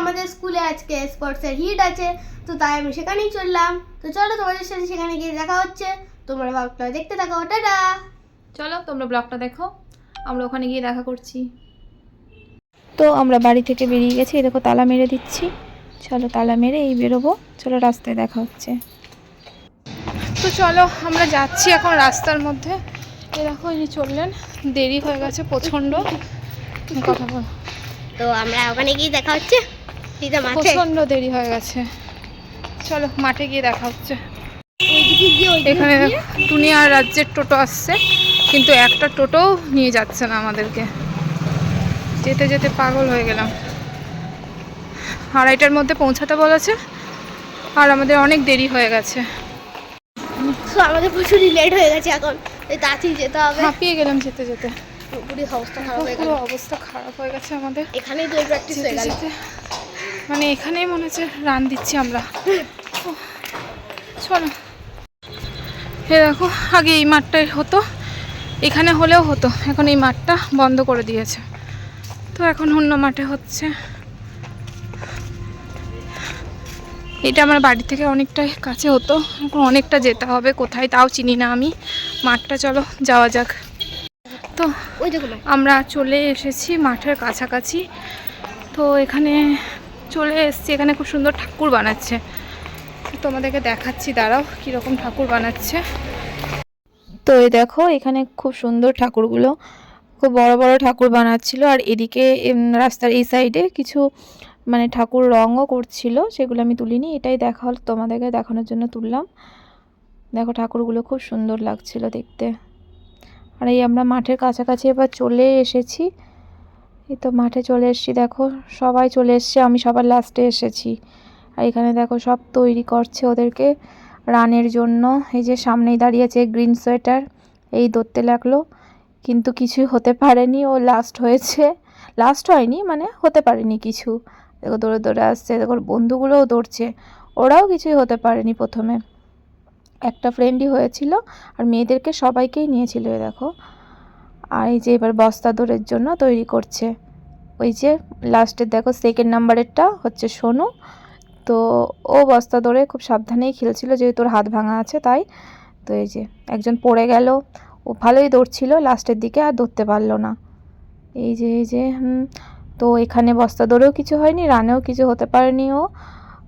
আমাদের স্কুলে আজকে স্পোর্টসের হিট আছে তো তাই আমি সেখানেই চললাম। তো চলো তোমাদের সাথে সেখানে গিয়ে দেখা হচ্ছে। তোমরা ব্লগটা দেখতে থাকো। টাটা! চলো তোমরা ব্লগটা দেখো। আমরা ওখানে গিয়ে দেখা করছি। তো আমরা বাড়ি থেকে বেরিয়ে গেছি। এই দেখো তালা মেরে দিচ্ছি। চলো তালা মেরে এই বেরোবো। চলো রাস্তায় দেখা হচ্ছে। তো চলো আমরা যাচ্ছি এখন রাস্তার মধ্যে। এ দেখো ইনি চললেন। দেরি হয়ে গেছে প্রচণ্ড। কথা বল। তো আমরা ওখানে গিয়ে দেখা হচ্ছে। দিদা মাঠে? প্রচণ্ড দেরি হয়ে গেছে। চলো মাঠে গিয়ে দেখা হচ্ছে। এখানে টুনি আর রাজ্যের টোটো আসছে কিন্তু একটা টোটোও নিয়ে যাচ্ছে না আমাদেরকে। যেতে যেতে পাগল হয়ে গেলাম। আড়াইটার মধ্যে পৌঁছাতে বলেছে আর আমাদের অনেক দেরি হয়ে গেছে। আমাদের প্রচুরই লেট হয়ে গেছে এখন তাড়াতাড়ি যেতে হবে। হাঁপিয়ে গেলাম যেতে যেতে। পুরো অবস্থা খারাপ হয়ে গেল। অবস্থা খারাপ হয়ে গেছে আমাদের। এখানেই তো প্র্যাকটিস হয়ে গেল। মানে এখানেই মনে হচ্ছে রান দিচ্ছি আমরা। চলো। এ দেখো আগে এই মাঠটাই হতো এখানে হলেও হতো এখন এই মাঠটা বন্ধ করে দিয়েছে। তো এখন অন্য মাঠে হচ্ছে। এটা আমার বাড়ি থেকে অনেকটাই কাছে হতো এখন অনেকটা যেতে হবে কোথায় তাও চিনি না আমি। মাঠটা চলো যাওয়া যাক। তো ওই দেখো আমরা চলে এসেছি মাঠের কাছাকাছি। তো এখানে চলে এসেছি, এখানে খুব সুন্দর ঠাকুর বানাচ্ছে। তোমাদেরকে দেখাচ্ছি, দাঁড়াও, কীরকম ঠাকুর বানাচ্ছে। তো এই দেখো, এখানে খুব সুন্দর ঠাকুরগুলো, খুব বড় বড় ঠাকুর বানাচ্ছিল। আর এদিকে রাস্তার এই সাইডে কিছু মানে ঠাকুর রঙও করছিল, সেগুলো আমি তুলিনি, এটাই দেখা হলো, তোমাদেরকে দেখানোর জন্য তুললাম। দেখো, ঠাকুরগুলো খুব সুন্দর লাগছিল দেখতে। আর এই আমরা মাঠের কাছাকাছি এবার চলে এসেছি। এই তো মাঠে চলে এসেছি, দেখো, সবাই চলে এসছে, আমি সবার লাস্টে এসেছি। আর এখানে দেখো, সব তৈরি করছে ওদেরকে রানের জন্য। এই যে সামনেই দাঁড়িয়েছে গ্রিন সোয়েটার এই ধরতে লাগল। কিন্তু কিছুই হতে পারেনি, ও লাস্ট হয়েছে। লাস্ট হয়নি মানে হতে পারেনি কিছু। দেখো, দৌড়ে দৌড়ে আসছে, দেখো, বন্ধুগুলোও দৌড়ছে। ওরাও কিছুই হতে পারেনি প্রথমে। একটা ফ্রেন্ডই হয়েছিল, আর মেয়েদেরকে সবাইকেই নিয়েছিল দেখো। আর এই যে এবার বস্তা দৌড়ের জন্য তৈরি করছে। ওই যে লাস্টের দেখো সেকেন্ড নাম্বারেরটা হচ্ছে সোনু। তো ও বস্তা দৌড়ে খুব সাবধানেই খেলছিল, যেহেতু ওর হাত ভাঙা আছে তাই। তো এই যে একজন পড়ে গেল। ও ভালোই দৌড়ছিল লাস্টের দিকে, আর ধরতে পারল না। এই যে এই যে তো এখানে বস্তা দৌড়েও কিছু হয়নি, রানেও কিছু হতে পারেনি ও।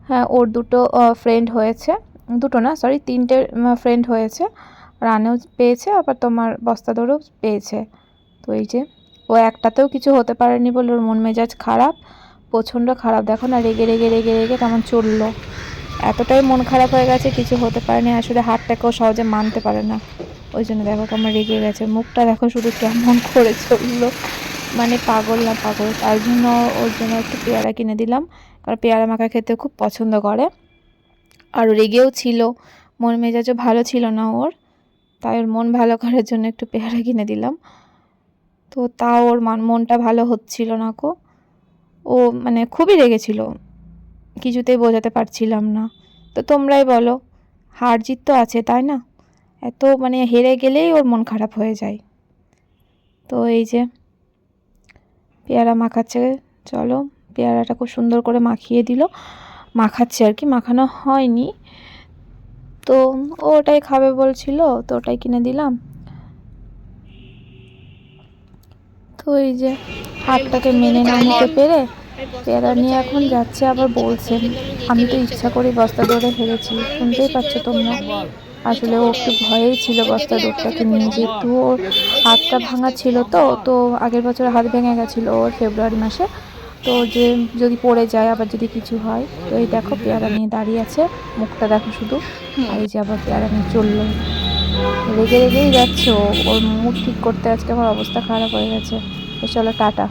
হ্যাঁ ওর দুটো ফ্রেন্ড হয়েছে। দুটো না সরি তিনটে ফ্রেন্ড হয়েছে। রানেও পেয়েছে, আবার তোমার বস্তা দৌড়েও পেয়েছে। তো এই যে ও একটাতেও কিছু হতে পারেনি বলে ওর মন মেজাজ খারাপ, প্রচণ্ড খারাপ। দেখো না, রেগে রেগে রেগে রেগে কেমন চলল। এতটাই মন খারাপ হয়ে গেছে, কিছু হতে পারেনি। আসলে হাতটাকেও সহজে মানতে পারে না। ওই জন্য দেখো কেমন রেগে গেছে। মুখটা দেখো শুধু কেমন করে চলল। মানে পাগল না পাগল। তার জন্য ওর জন্য একটু পেয়ারা কিনে দিলাম। কারণ পেয়ারা মাখা খেতে খুব পছন্দ করে। আর রেগেও ছিল। মন মেজাজও ভালো ছিল না ওর। তাই ওর মন ভালো করার জন্য একটু পেয়ারা কিনে দিলাম। তো তাও ওর মান, মনটা ভালো হচ্ছিল না কো। ও মানে খুবই রেগেছিল। কিছুতেই বোঝাতে পারছিলাম না। তো তোমরাই বলো, হার জিত তো আছে, তাই না? এত মানে হেরে গেলেই ওর মন খারাপ হয়ে যায়। তো এই যে, পেয়ারা মাখাচ্ছে, চলো পেয়ারাটা খুব সুন্দর করে মাখিয়ে দিল। মাখাচ্ছে আর কি, মাখানো হয়নি। তো ও ওটাই খাবে বলছিল, তো ওটাই কিনে দিলাম। তো এই যে হাতটাকে মেনে না নিতে পেরে পেয়ারা নিয়ে এখন যাচ্ছে, আবার বলছেন আমি তো ইচ্ছা করে বস্তা দৌড়ে হেরেছি, শুনতেই পাচ্ছ তোমরা? আসলে ও একটু ভয়েই ছিল বস্তা দৌড়টাকে নিয়ে, যেহেতু ওর হাতটা ভাঙা ছিল তো তো আগের বছর হাত ভেঙে গেছিল ওর ফেব্রুয়ারি মাসে। তো যে যদি পড়ে যায়, আবার যদি কিছু হয়, তো এই দেখো পেয়ারা নিয়ে দাঁড়িয়ে আছে, মুখটা দেখো শুধু, আর এই যে আবার পেয়ারা নিয়ে চলল। রেগে রেগেই যাচ্ছে ওর মুখ ঠিক করতে আজকে আমার অবস্থা খারাপ হয়ে গেছে। তো চলো টাটা।